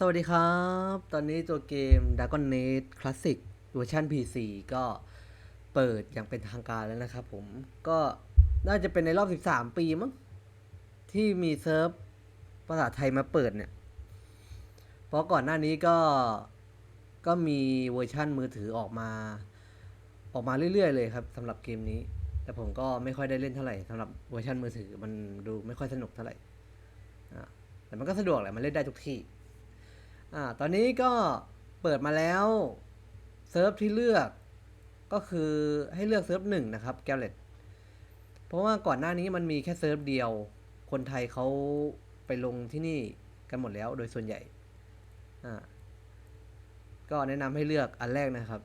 สวัสดีครับ ตอนนี้ตัวเกม Dragon n e t Classic เวอร์ชัน PC ก็เปิดอย่างเป็นทางการแล้วนะครับผม ก็น่าจะเป็นในรอบ 13 ปีมั้งที่มีเซิร์ฟภาษาไทยมาเปิดเนี่ย เพราะก่อนหน้านี้ก็ก็มีเวอร์ชั่นมือถือออกมา ออกมาเรื่อยๆเลยครับสำหรับเกมนี้ แต่ผมก็ไม่ค่อยได้เล่นเท่าไหร่สำหรับเวอร์ชันมือถือมันดูไม่ค่อยสนุกเท่าไหร่แต่มันก็สะดวกแหละมันเล่นได้ทุกที่ อ่าตอนนี้ก็เปิดมาแล้วเซิร์ฟที่เลือกก็คือให้เลือกเซิร์ฟหนึ่งนะครับแกลเลตเพราะว่าก่อนหน้านี้มันมีแค่เซิร์ฟเดียว คนไทยเขาไปลงที่นี่กันหมดแล้วโดยส่วนใหญ่อ่าก็แนะนำให้เลือกอันแรกนะครับ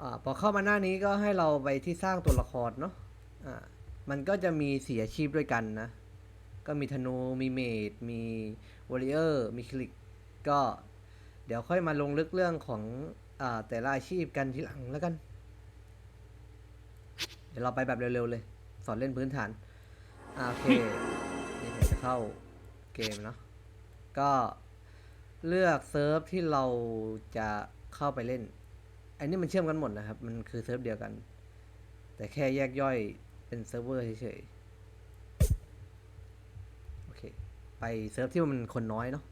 อพอเข้ามาหน้านี้ก็ให้เราไปที่สร้างตัวละครเนาะอ่ามันก็จะมีสีอาชีพด้วยกันนะ ก็มีธนูมีเมดมีวอริเออร์มีคลิก ก็เดี๋ยวค่อยมาลงลึกเรื่องของอแต่ละอาชีพกันทีหลังแล้วกัน เดี๋ยวเราไปแบบเร็วๆเลย สอนเล่นพื้นฐานโอเค นี่เดี๋ยวจะเข้าเกมเนาะก็เลือกเซิร์ฟที่เราจะเข้าไปเล่น อันนี้มันเชื่อมกันหมดนะครับ มันคือเซิร์ฟเดียวกัน แต่แค่แยกย่อยเป็นเซิร์ฟเวอร์เฉยๆ ไปเซิร์ฟที่มันคนน้อยเนาะ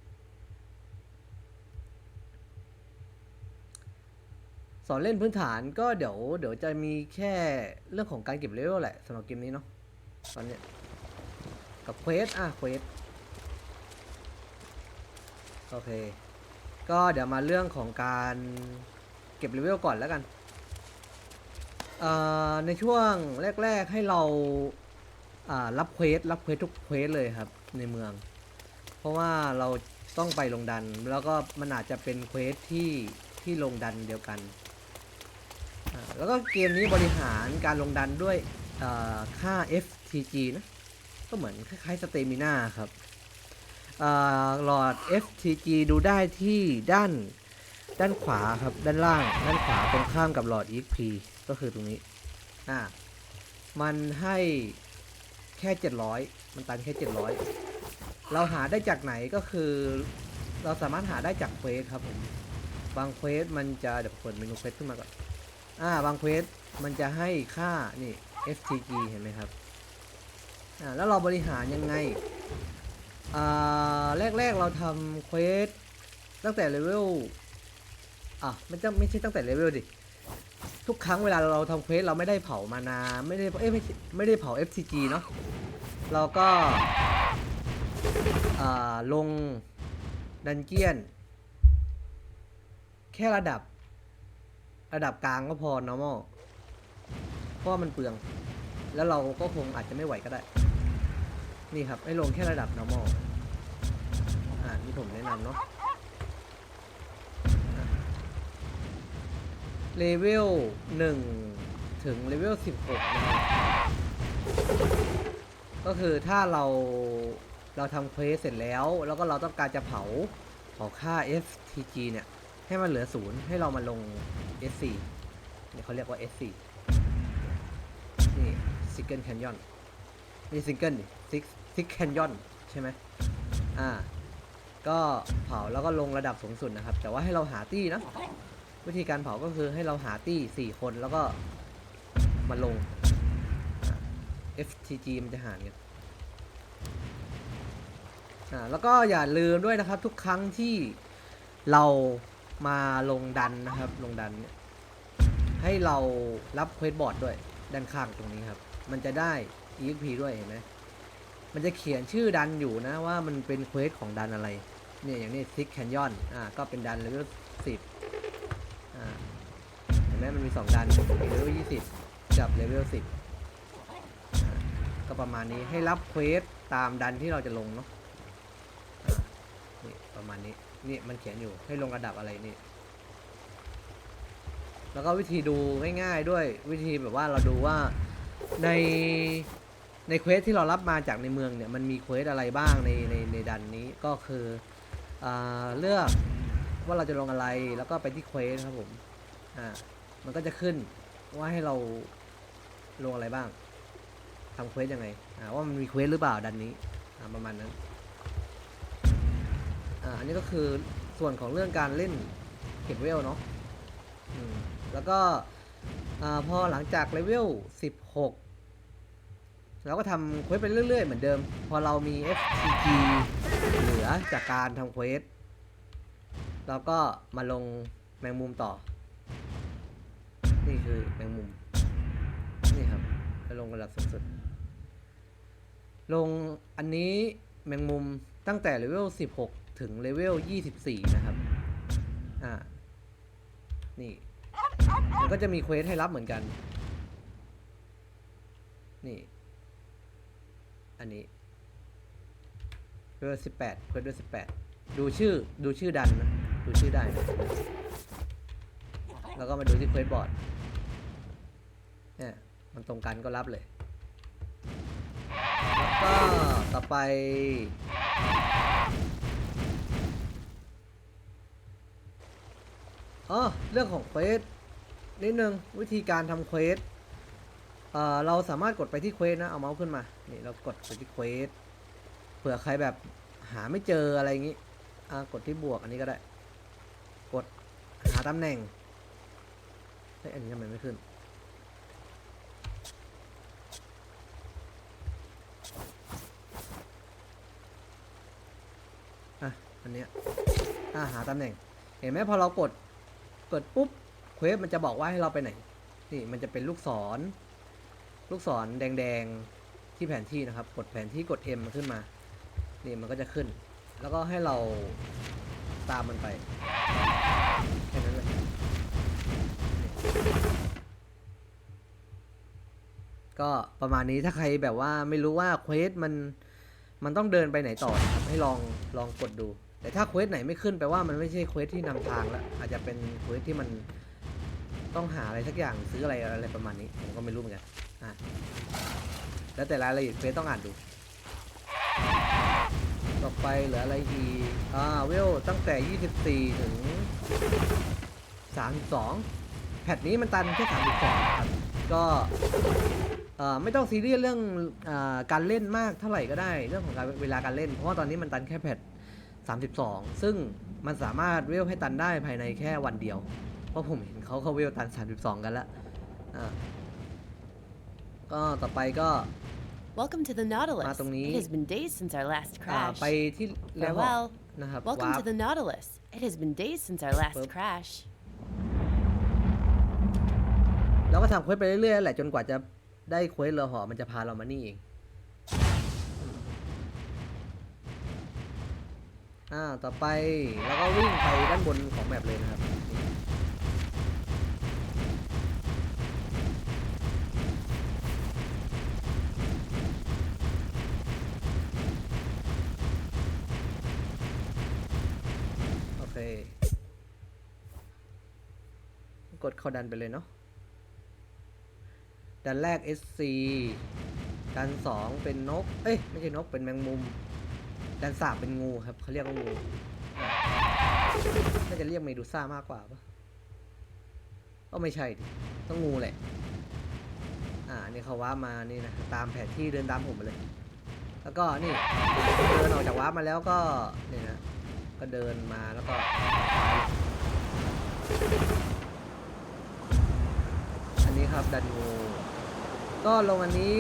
สอนเล่นพื้นฐานก็เดี๋ยวเดี๋ยวจะมีแค่เรื่องของการเก็บเลเวลแหละสำหรับเกมนี้เนาะตอนนี้กับเควสอะเควสโอเค ก็เดี๋ยวมาเรื่องของการเก็บเลเวลก่อนแล้วกันในช่วงแรก ๆให้เราอ่ารับเควสรับเควสทุกเควสเลยครับในเมือง เพราะว่าเราต้องไปลงดัน แล้วก็มันอาจจะเป็นเควสที่ที่ลงดันเดียวกัน แล้วก็เกมนี้บริหารการลงดันด้วยค่า FTG นะ ก็เหมือนคล้ายๆสเตมิน่าครับหลอด FTG ดูได้ที่ด้านด้านขวาครับ ด้านล่าง ด้านขวาตรงข้ามกับหลอด EXP ก็คือตรงนี้ อ่า มันให้แค่ 700 มันตันแค่ 700 เราหาได้จากไหนก็คือ เราสามารถหาได้จากเควสครับผมบางเควสมันจะเดี๋ยวเปิดเมนูเควสขึ้นมาก่อนอ่าบางเควสมันจะให้ค่านี่ FTG เห็นไหมครับอ่าแล้วเราบริหารยังไงอ่าแรกๆเราทำเควสตั้งแต่เลเวลอะไม่ใช่ไม่ใช่ตั้งแต่เลเวลดิทุกครั้งเวลาเราทำเควสเราไม่ได้เผามานาไม่ได้เอ้ยไม่ไม่ได้เผา FTG เนาะเราก็ ลงดันเจียน แค่ระดับ ระดับกลางก็พอ normal เพราะมันเปลือง แล้วเราก็คงอาจจะไม่ไหวก็ได้ นี่ครับ ให้ลงแค่ระดับ normal อ่านี่ผมแนะนำเนาะเลเวลหนึ่งถึงเลเวลสิบหกนะครับก็คือถ้าเรา เราทำเควสเสร็จแล้ว แล้วก็เราต้องการจะเผาเผาค่า FTG เนี่ย ให้มันเหลือศูนย์ให้เรามาลง S4 เนี่ยเขาเรียกว่า S4 นี่ Single Canyon นี่ Single ดิ Six Six Canyon ใช่ไหมอ่า ก็เผาแล้วก็ลงระดับสูงสุดนะครับ แต่ว่าให้เราหาตี้นะ วิธีการเผาก็คือให้เราหาตี้4คนแล้วก็มาลง FTG มันจะหารกัน อ่าแล้วก็อย่าลืมด้วยนะครับ ทุกครั้งที่เรามาลงดันนะครับ ลงดันเนี่ยให้เรารับเควสบอร์ดด้วยด้านข้างตรงนี้ครับ มันจะได้ EXP ด้วยเห็นไหมมันจะเขียนชื่อดันอยู่นะว่ามันเป็นเควสของดันอะไร เนี่ยอย่างนี้ซิกแคนยอนอ่าก็เป็นดันเลเวลสิบอ่าเห็นไหมมันมีสองดันเลเวลยี่สิบกับเลเวลสิบก็ประมาณนี้ให้รับเควสตามดันที่เราจะลงเนาะ ประมาณนี้ นี่มันเขียนอยู่ให้ลงระดับอะไรนี่ แล้วก็วิธีดูง่ายๆด้วยวิธีแบบว่าเราดูว่าในในเควสที่เรารับมาจากในเมืองเนี่ยมันมีเควสอะไรบ้างในในในดันนี้ก็คืออเลือกว่าเราจะลงอะไรแล้วก็ไปที่เควสครับผมอ่ามันก็จะขึ้นว่าให้เราลงอะไรบ้างทำเควสยังไงอ่าว่ามันมีเควสหรือเปล่าดันนี้อ่าประมาณนั้น อ่าอันนี้ก็คือส่วนของเรื่องการเล่นเก็บเวลเนาะอืมแล้วก็อ่าพอหลังจากเลเวล 16 เราก็ทำเควสไปเรื่อย ๆ เหมือนเดิม พอเรามี FTG เหลือจากการทำเควสเราก็มาลงแมงมุมต่อ นี่คือแมงมุม นี่ครับไปลงระดับสูงสุด ลงอันนี้แมงมุมตั้งแต่เลเวล 16 ถึงเลเวล 24 นะครับ อ่า นี่ มันก็จะมีเควสให้รับเหมือนกัน นี่ อันนี้เควส18เควสเด้วย18ดูชื่อ ดูชื่อดันนะ ดูชื่อได้ แล้วก็มาดูที่เควสบอร์ด เนี่ย มันตรงกันก็รับเลย แล้วก็ต่อไป อ๋อเรื่องของเควสนิดนึงวิธีการทำเควสเอ่อเราสามารถกดไปที่เควสนะ เอาเมาส์ขึ้นมานี่เรากดไปที่เควสเผื่อใครแบบหาไม่เจออะไรอย่างงี้อ่ากดที่บวกอันนี้ก็ได้ กดหาตำแหน่งเฮ้ยอันนี้ทำไมไม่ขึ้นอะอันเนี้ยอ่าหาตำแหน่ง เห็นไหมพอเรากด กดปุ๊บเควสมันจะบอกว่าให้เราไปไหน นี่มันจะเป็นลูกศร ลูกศรแดงๆที่แผนที่นะครับ กดแผนที่กด M มันขึ้นมา นี่มันก็จะขึ้น แล้วก็ให้เราตามมันไปแค่นั้นเลยก็ประมาณนี้ถ้าใครแบบว่าไม่รู้ว่าเควสมันมันต้องเดินไปไหนต่อครับให้ลองลองกดดู แต่ถ้าเควสไหนไม่ขึ้นแปลว่ามันไม่ใช่เควสที่นำทางแล้วอาจจะเป็นเควสที่มันต้องหาอะไรสักอย่างซื้ออะไรอะไรประมาณนี้ ผมก็ไม่รู้เหมือนกันอะแล้วแต่รายละเอียดเควสต้องอ่านดู ต่อไปเหลืออะไรอีกอ่าเวลตั้งแต่ 24 ถึง 32 แพทนี้มันตันแค่ 32ครับก็ไม่ต้องซีเรียสเรื่องอการเล่นมากเท่าไหร่ก็ได้ เรื่องของการเวลาการเล่น เพราะว่าตอนนี้มันตันแค่แพท 32 ซึ่งมันสามารถเวลให้ตันได้ภายในแค่วันเดียว เพราะผมเห็นเขาเขาเวลตัน 32 กันแล้วอ่าก็ต่อไปก็ Welcome to the Nautilus. Ah, tong ni- It has been days since our last อ่า crash. ไปที่เลเวล Farewell. นะครับ Welcome วาร์ to ป the Nautilus. It has been days since our last Boop. crash. แล้วก็ทำเควสไปเรื่อยๆแหละจนกว่าจะได้เควสเรือเหอมันจะพาเรามานี่เอง อ่า ต่อไปแล้วก็วิ่งไปด้านบนของแมปเลยนะครับ โอเค กดเข้าดันไปเลยเนาะ ดันแรก SC ดันสองเป็นนก เอ้ย ไม่ใช่นก เป็นแมงมุม ดันสามเป็นงูครับเขาเรียกว่างูน่าจะเรียกเมดูซ่ามากกว่าปะก็ไม่ใช่ดิต้องงูแหละ อ่านี่เขาว้ามานี่นะตามแผนที่เดินตามผมมาเลย แล้วก็นี่เดินออกจากว้ามาแล้วก็เนี่ยนะก็เดินมาแล้วก็อันนี้ครับดันงูก็ลงอันนี้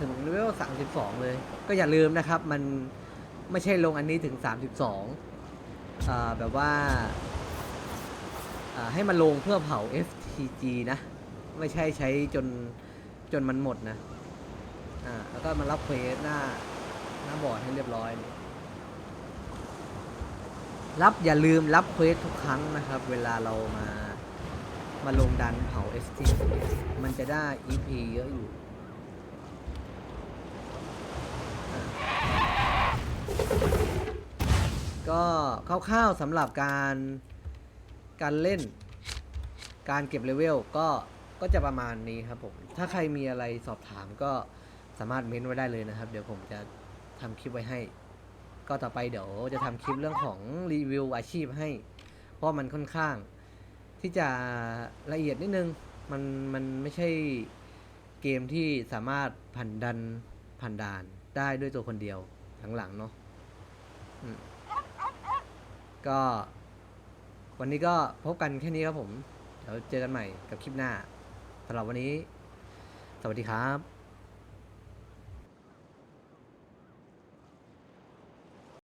ถึงเลเวล32 เลย ก็อย่าลืมนะครับมัน ไม่ใช่ลงอันนี้ถึง 32อ่าแบบว่าอ่าให้มันลงเพื่อเผา FTG นะ ไม่ใช่ใช้จนจนมันหมดนะอ่าแล้วก็มารับเควสหน้าหน้าบอร์ดให้เรียบร้อยรับอย่าลืมรับเควสทุกครั้งนะครับ เวลาเรามามาลงดันเผา ST มันจะได้ EP เยอะอยู่อะ ก็คร่าวๆสำหรับการการเล่น การเก็บเลเวลก็ก็จะประมาณนี้ครับผม ถ้าใครมีอะไรสอบถามก็สามารถเม้นไว้ได้เลยนะครับ เดี๋ยวผมจะทำคลิปไว้ให้ ก็ต่อไปเดี๋ยวจะทำคลิปเรื่องของรีวิวอาชีพให้ เพราะมันค่อนข้าง ที่จะละเอียดนิดนึง มันมันไม่ใช่เกมที่สามารถผ่านดันผ่านด่านได้ด้วยตัวคนเดียวหลังๆเนาะ ก็ วันนี้ก็พบกันแค่นี้ครับผม เดี๋ยวเจอกันใหม่กับคลิปหน้าสำหรับวันนี้ สวัสดีครับ